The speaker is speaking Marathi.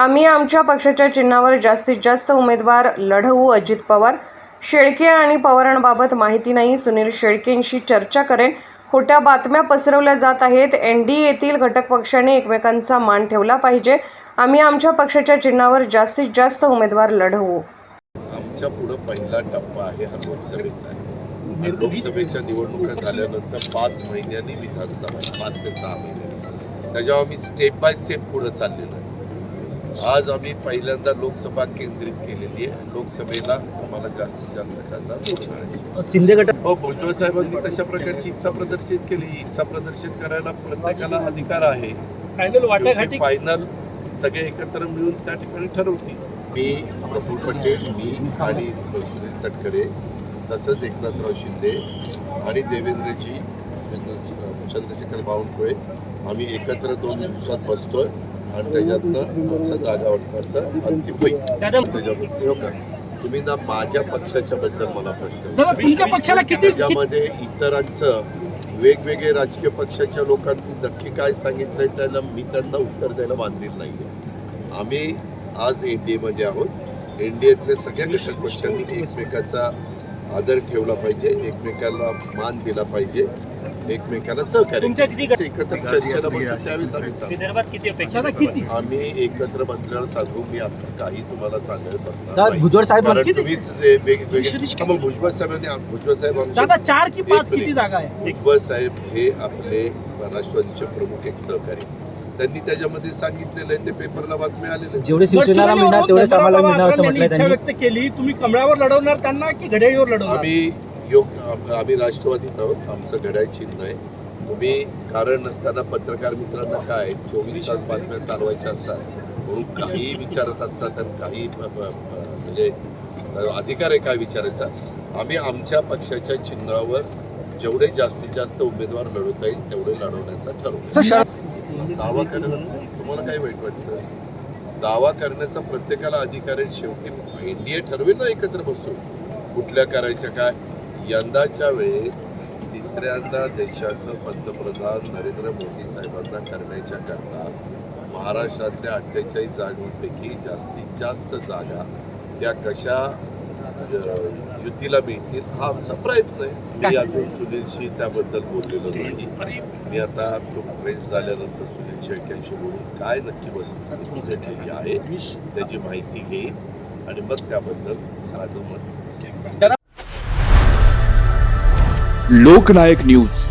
आम्ही आमच्या पक्षाच्या चिन्हावर जास्तीत जास्त उमेदवार लढवू अजित पवार. शेळके आणि पवारांबाबत माहिती नाही. सुनील शेळकेंशी चर्चा करेन. खोट्या बातम्या पसरवल्या जात आहेत. एन डी येथील घटक पक्षांनी एकमेकांचा मान ठेवला पाहिजे. आम्ही आमच्या पक्षाच्या चिन्हावर जास्तीत जास्त उमेदवार लढवू. आमच्या पुढं पहिला टप्पा आहे हा लोकसभेचा आहे. लोकसभेच्या निवडणुका झाल्यानंतर पाच महिन्यांनी विधानसभा पाच ते सहा महिन्यांनी त्याच्यावर आम्ही स्टेप बाय स्टेप पुढं चाललेलो आहे. आज आम्ही पहिल्यांदा लोकसभा केंद्रित केलेली आहे. लोकसभेला तुम्हाला जास्तीत जास्त खासदार. शिंदे गट हो भुजबळ साहेबांनी तशा प्रकारची इच्छा प्रदर्शित केली. इच्छा प्रदर्शित करायला प्रत्येकाला अधिकार आहे. फायनल वाटाघाटी फायनल सगळे एकत्र मिळून त्या ठिकाणी ठरवतील. मी प्रफुल्ल पटेल मी आणि सुनील तटकरे तसंच एकनाथराव शिंदे आणि देवेंद्रजी चंद्रशेखर बावनकुळे आम्ही एकत्र दोन दिवसात बसतोय. आणि त्याच्यातनं आमचं जागा वाटपाचं अंतिम होईल. त्याच्यामध्ये हो का? तुम्ही ना माझ्या पक्षाच्या बद्दल मला प्रश्न त्याच्यामध्ये इतरांचं वेगवेगळे राजकीय पक्षाच्या लोकांनी नक्की काय सांगितलंय त्याला मी त्यांना उत्तर द्यायला बांधील नाहीये. आम्ही आज एन डी एमध्ये आहोत. एन डी एतल्या सगळ्या घटक पक्षांनी एकमेकाचा आदर ठेवला पाहिजे एकमेकाला मान दिला पाहिजे. एकमेकाला सहकार्य एकत्र चर्चेला बसू त्यावेळेस आम्ही एकत्र बसल्यावर सांगू मी आता काही तुम्हाला सांगत बसणार. भुजबळ साहेब तुम्हीच जे वेगवेगळे हा, मग भुजबळ साहेबांनी भुजबळ साहेब चार की पाच. किती जागा आहे? भुजबळ साहेब हे आपले राष्ट्रवादीचे प्रमुख एक सहकारी त्यांनी त्याच्यामध्ये सांगितलेलं आहे ते पेपरला बातम्या आलेले. जेवढे शिवसेनेला मिळणार आम्हाला मिळणार असं त्यांनी. व्यक्त केली तुम्ही कमळावर लढवणार त्यांना की घड्याळीवर लढवणार? आम्ही योग आम- आम्ही राष्ट्रवादीत आहोत आमचं घड्याळ चिन्ह आहे. तुम्ही कारण नसताना पत्रकार मित्रांना काय चोवीस तास बातम्या चालवायच्या असतात. म्हणून काही विचारत असतात आणि काही म्हणजे अधिकार आहे काय विचारायचा? आम्ही आमच्या पक्षाच्या चिन्हावर जेवढे जास्तीत जास्त उमेदवार लढवता येईल तेवढे लढवण्याचा शरद दावा करणं तुम्हाला काय वाईट वाटतं? दावा करण्याचा प्रत्येकाला अधिकार आहे. शेवटी एनडीए ठरवेल ना एकत्र बसून. कुठल्या करायच्या काय? यंदाच्या वेळेस तिसऱ्यांदा देशाचं पंतप्रधान नरेंद्र मोदी साहेबांना करण्याच्या करता महाराष्ट्रातल्या अठ्ठेचाळीस जागांपैकी जास्तीत जास्त जागा या कशा युतीला मिळतील हा आमचा प्रयत्न आहे. मी अजून सुनीलशी त्याबद्दल बोललेलो नाही. मी आता तो प्रेस झाल्यानंतर सुनील शेळक्यांशी बोलून काय नक्की वस्तुस्थिती घडलेली आहे त्याची माहिती घेईन आणि मग त्याबद्दल माझं मत. लोकनायक न्यूज.